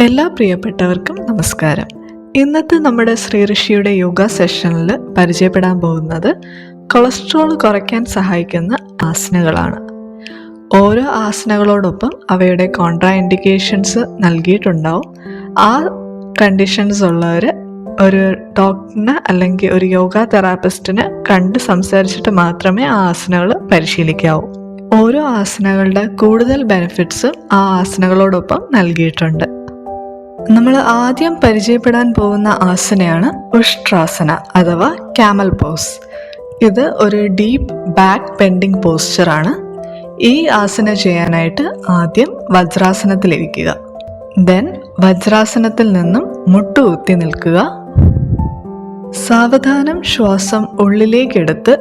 എല്ലാ പ്രിയപ്പെട്ടവർക്കും നമസ്കാരം. ഇന്നത്തെ നമ്മുടെ ശ്രീ ഋഷിയുടെ യോഗ സെഷനിൽ പരിചയപ്പെടാൻ പോകുന്നത് കൊളസ്ട്രോൾ കുറയ്ക്കാൻ സഹായിക്കുന്ന ആസനകളാണ്. ഓരോ ആസനകളോടൊപ്പം അവയുടെ കോൺട്രാ ഇൻഡിക്കേഷൻസ് നൽകിയിട്ടുണ്ടാവും. ആ കണ്ടീഷൻസ് ഉള്ളവർ ഒരു ഡോക്ടറിന് അല്ലെങ്കിൽ ഒരു യോഗ തെറാപ്പിസ്റ്റിന് കണ്ട് സംസാരിച്ചിട്ട് മാത്രമേ ആ ആസനകൾ പരിശീലിക്കാവൂ. ഓരോ ആസനകളുടെ കൂടുതൽ ബെനിഫിറ്റ്സും ആ ആസനകളോടൊപ്പം നൽകിയിട്ടുണ്ട്. നമ്മൾ ആദ്യം പരിചയപ്പെടാൻ പോകുന്ന ആസനയാണ് ഉഷ്ട്രാസന അഥവാ ക്യാമൽ പോസ് ഇത് ഒരു ഡീപ്പ് ബാക്ക് ബെൻഡിങ് പോസ്ചറാണ് ഈ ആസന ചെയ്യാനായിട്ട് ആദ്യം വജ്രാസനത്തിലിരിക്കുക ദെൻ വജ്രാസനത്തിൽ നിന്നും മുട്ടുകുത്തി നിൽക്കുക. സാവധാനം ശ്വാസം ഉള്ളിലേക്കെടുത്ത്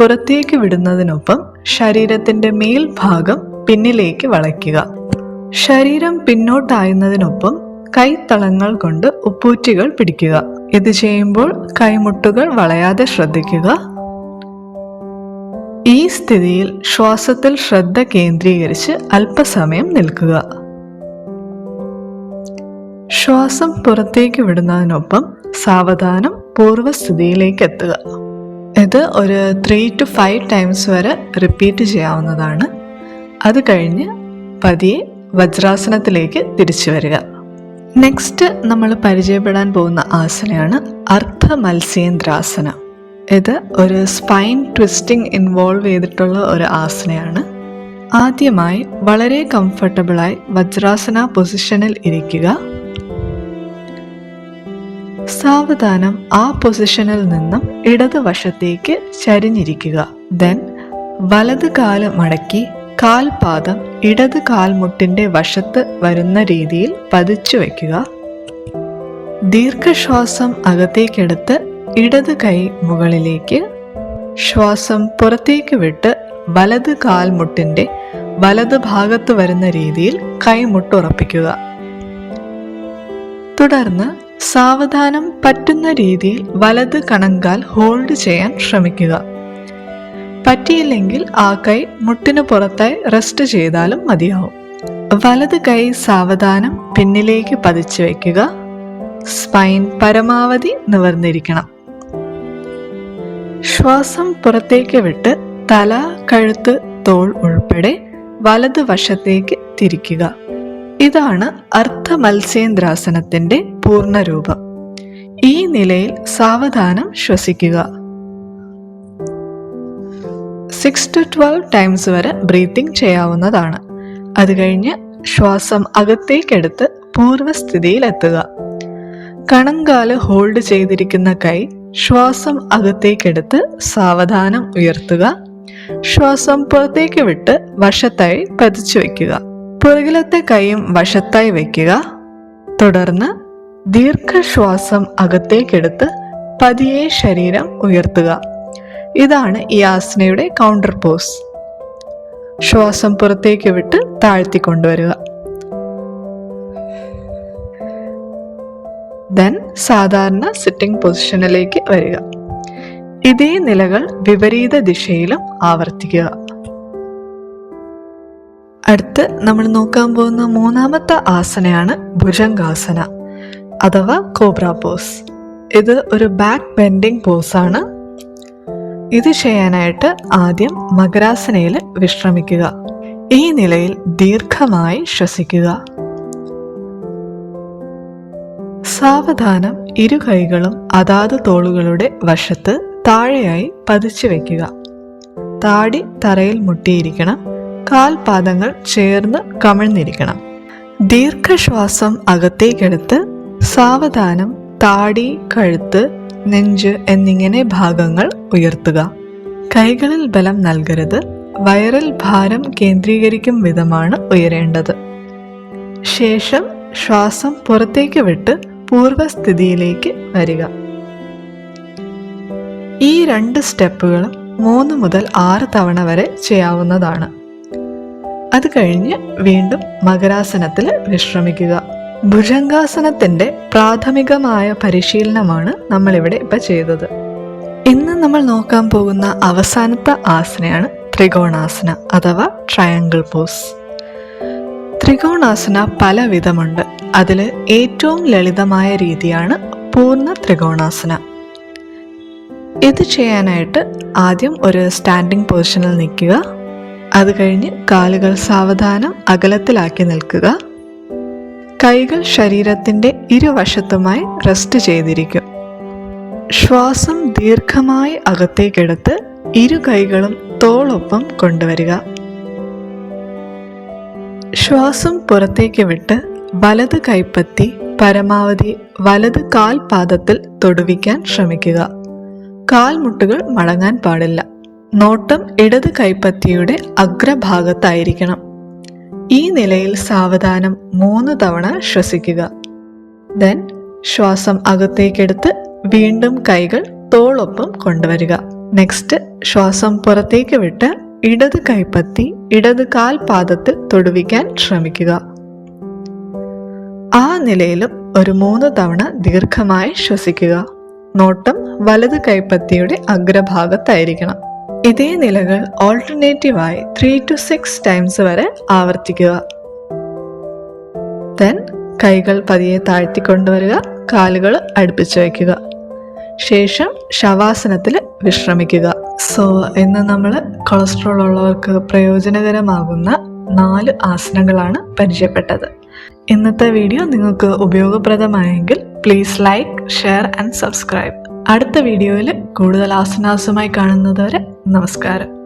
പുറത്തേക്ക് വിടുന്നതിനൊപ്പം ശരീരത്തിന്റെ മേൽഭാഗം പിന്നിലേക്ക് വളയ്ക്കുക. ശരീരം പിന്നോട്ടായുന്നതിനൊപ്പം കൈത്തളങ്ങൾ കൊണ്ട് ഉപ്പൂറ്റികൾ പിടിക്കുക. ഇത് ചെയ്യുമ്പോൾ കൈമുട്ടുകൾ വളയാതെ ശ്രദ്ധിക്കുക. ഈ സ്ഥിതിയിൽ ശ്വാസത്തിൽ ശ്രദ്ധ കേന്ദ്രീകരിച്ച് അല്പസമയം നിൽക്കുക. ശ്വാസം പുറത്തേക്ക് വിടുന്നതിനൊപ്പം സാവധാനം പൂർവസ്ഥിതിയിലേക്ക് എത്തുക. ഇത് ഒരു ത്രീ ടു ഫൈവ് ടൈംസ് വരെ റിപ്പീറ്റ് ചെയ്യാവുന്നതാണ്. അത് കഴിഞ്ഞ് പതിയെ വജ്രാസനത്തിലേക്ക് തിരിച്ചു വരിക. നെക്സ്റ്റ് നമ്മൾ പരിചയപ്പെടാൻ പോകുന്ന ആസനയാണ് അർദ്ധ മത്സ്യേന്ദ്രാസന ഇത് ഒരു സ്പൈൻ ട്വിസ്റ്റിംഗ് ഇൻവോൾവ് ചെയ്തിട്ടുള്ള ഒരു ആസനയാണ്. ആദ്യമായി വളരെ കംഫർട്ടബിളായി വജ്രാസന പൊസിഷനിൽ ഇരിക്കുക. സാവധാനം ആ പൊസിഷനിൽ നിന്നും ഇടതുവശത്തേക്ക് ചരിഞ്ഞിരിക്കുക. ദെൻ വലത് കാൽ മടക്കി കാൽപാദം ഇടത് കാൽമുട്ടിന്റെ വശത്ത് വരുന്ന രീതിയിൽ പതിച്ചു വയ്ക്കുക ദീർഘശ്വാസം അകത്തേക്കെടുത്ത് ഇടത് കൈ മുകളിലേക്ക് ശ്വാസം പുറത്തേക്ക് വിട്ട് വലത് കാൽമുട്ടിന്റെ വലത് ഭാഗത്ത് വരുന്ന രീതിയിൽ കൈമുട്ടുറപ്പിക്കുക തുടർന്ന് സാവധാനം പറ്റുന്ന രീതിയിൽ വലത് കണങ്കാൽ ഹോൾഡ് ചെയ്യാൻ ശ്രമിക്കുക. പറ്റിയില്ലെങ്കിൽ ആ കൈ മുട്ടിനു പുറത്തായി റെസ്റ്റ് ചെയ്താലും മതിയാവും. വലത് കൈ സാവധാനം പിന്നിലേക്ക് പതിച്ചു വയ്ക്കുക സ്പൈൻ പരമാവധി നിവർന്നിരിക്കണം. ശ്വാസം പുറത്തേക്ക് വിട്ട് തല കഴുത്ത് തോൾ ഉൾപ്പെടെ വലത് വശത്തേക്ക് തിരിക്കുക. ഇതാണ് അർദ്ധ മത്സ്യേന്ദ്രാസനത്തിന്റെ പൂർണരൂപം ഈ നിലയിൽ സാവധാനം ശ്വസിക്കുക. സിക്സ് ടു ട്വൽവ് ടൈംസ് വരെ ബ്രീത്തിങ് ചെയ്യാവുന്നതാണ്. അത് കഴിഞ്ഞ് ശ്വാസം അകത്തേക്കെടുത്ത് പൂർവസ്ഥിതിയിലെത്തുക. കണങ്കാൽ ഹോൾഡ് ചെയ്തിരിക്കുന്ന കൈ ശ്വാസം അകത്തേക്കെടുത്ത് സാവധാനം ഉയർത്തുക. ശ്വാസം പുറത്തേക്ക് വിട്ട് വശത്തായി പതിച്ചു വയ്ക്കുക. പുറകിലത്തെ കൈയും വശത്തായി വയ്ക്കുക. തുടർന്ന് ദീർഘശ്വാസം അകത്തേക്കെടുത്ത് പതിയെ ശരീരം ഉയർത്തുക. ഇതാണ് ഈ ആസനയുടെ കൗണ്ടർ പോസ് ശ്വാസം പുറത്തേക്ക് വിട്ട് താഴ്ത്തി കൊണ്ടുവരിക. ദെൻ സാധാരണ സിറ്റിംഗ് പൊസിഷനിലേക്ക് വരിക. ഇതേ നിലകൾ വിപരീത ദിശയിലും ആവർത്തിക്കുക. അടുത്ത് നമ്മൾ നോക്കാൻ പോകുന്ന മൂന്നാമത്തെ ആസനയാണ് ഭുജംഗാസന അഥവാ കോബ്ര പോസ് ഇത് ഒരു ബാക്ക് ബെൻഡിങ് പോസാണ് ഇത് ചെയ്യാനായിട്ട് ആദ്യം മകരാസനയിൽ വിശ്രമിക്കുക. ഈ നിലയിൽ ദീർഘമായി ശ്വസിക്കുക. സാവധാനം ഇരു കൈകളും അതാത് തോളുകളുടെ വശത്ത് താഴെയായി പതിച്ചു വയ്ക്കുക താടി തറയിൽ മുട്ടിയിരിക്കണം. കാൽപാദങ്ങൾ ചേർന്ന് കമിഴ്ന്നിരിക്കണം. ദീർഘശ്വാസം അകത്തേക്കെടുത്ത് സാവധാനം താടി കഴുത്ത് നെഞ്ച് എന്നിങ്ങനെ ഭാഗങ്ങൾ ഉയർത്തുക. കൈകളിൽ ബലം നൽകരുത്. വയറിൽ ഭാരം കേന്ദ്രീകരിക്കും വിധമാണ് ഉയരേണ്ടത്. ശേഷം ശ്വാസം പുറത്തേക്ക് വിട്ട് പൂർവസ്ഥിതിയിലേക്ക് വരിക. ഈ രണ്ട് സ്റ്റെപ്പുകളും മൂന്ന് മുതൽ ആറ് തവണ വരെ ചെയ്യാവുന്നതാണ്. അത് കഴിഞ്ഞ് വീണ്ടും മകരാസനത്തിൽ വിശ്രമിക്കുക. ഭുജംഗാസനത്തിന്റെ പ്രാഥമികമായ പരിശീലനമാണ് നമ്മളിവിടെ ഇപ്പൊ ചെയ്തത്. ഇന്ന് നമ്മൾ നോക്കാൻ പോകുന്ന അവസാനത്തെ ആസനയാണ് ത്രികോണാസന അഥവാ ട്രയാങ്കിൾ പോസ് ത്രികോണാസന പല വിധമുണ്ട് അതിൽ ഏറ്റവും ലളിതമായ രീതിയാണ് പൂർണ ത്രികോണാസന. ഇത് ചെയ്യാനായിട്ട് ആദ്യം ഒരു സ്റ്റാൻഡിംഗ് പൊസിഷനിൽ നിൽക്കുക. അത് കഴിഞ്ഞ് കാലുകൾ സാവധാനം അകലത്തിലാക്കി നിൽക്കുക. കൈകൾ ശരീരത്തിന്റെ ഇരുവശത്തുമായി റെസ്റ്റ് ചെയ്തിരിക്കും. ശ്വാസം ദീർഘമായി അകത്തേക്കെടുത്ത് ഇരു കൈകളും തോളൊപ്പം കൊണ്ടുവരിക. ശ്വാസം പുറത്തേക്ക് വിട്ട് വലത് കൈപ്പത്തി പരമാവധി വലത് കാൽ പാദത്തിൽ തൊടുവിക്കാൻ ശ്രമിക്കുക. കാൽമുട്ടുകൾ മടങ്ങാൻ പാടില്ല. നോട്ടം ഇടത് കൈപ്പത്തിയുടെ അഗ്രഭാഗത്തായിരിക്കണം. ഈ നിലയിൽ സാവധാനം മൂന്ന് തവണ ശ്വസിക്കുക. ദെൻ ശ്വാസം അകത്തേക്കെടുത്ത് വീണ്ടും കൈകൾ തോളൊപ്പം കൊണ്ടുവരിക. നെക്സ്റ്റ് ശ്വാസം പുറത്തേക്ക് വിട്ട് ഇടത് കൈപ്പത്തി ഇടത് കാൽ പാദത്തിൽ തൊടുവിക്കാൻ ശ്രമിക്കുക. ആ നിലയിലും ഒരു മൂന്ന് തവണ ദീർഘമായി ശ്വസിക്കുക. നോട്ടം വലത് കൈപ്പത്തിയുടെ അഗ്രഭാഗത്തായിരിക്കണം. ഇതേ നിലകൾ ഓൾട്ടർനേറ്റീവായി ത്രീ ടു സിക്സ് ടൈംസ് വരെ ആവർത്തിക്കുക. ദെൻ കൈകൾ പതിയെ താഴ്ത്തിക്കൊണ്ടുവരിക കാലുകൾ അടുപ്പിച്ച് വയ്ക്കുക. ശേഷം ശവാസനത്തിൽ വിശ്രമിക്കുക. സോ ഇന്ന് നമ്മൾ കൊളസ്ട്രോൾ ഉള്ളവർക്ക് പ്രയോജനകരമാകുന്ന നാല് ആസനങ്ങളാണ് പരിചയപ്പെട്ടത്. ഇന്നത്തെ വീഡിയോ നിങ്ങൾക്ക് ഉപയോഗപ്രദമായെങ്കിൽ please like share and subscribe അടുത്ത വീഡിയോയിൽ കൂടുതൽ ആസനാസുമായി കാണുന്നതുവരെ നമസ്കാരം.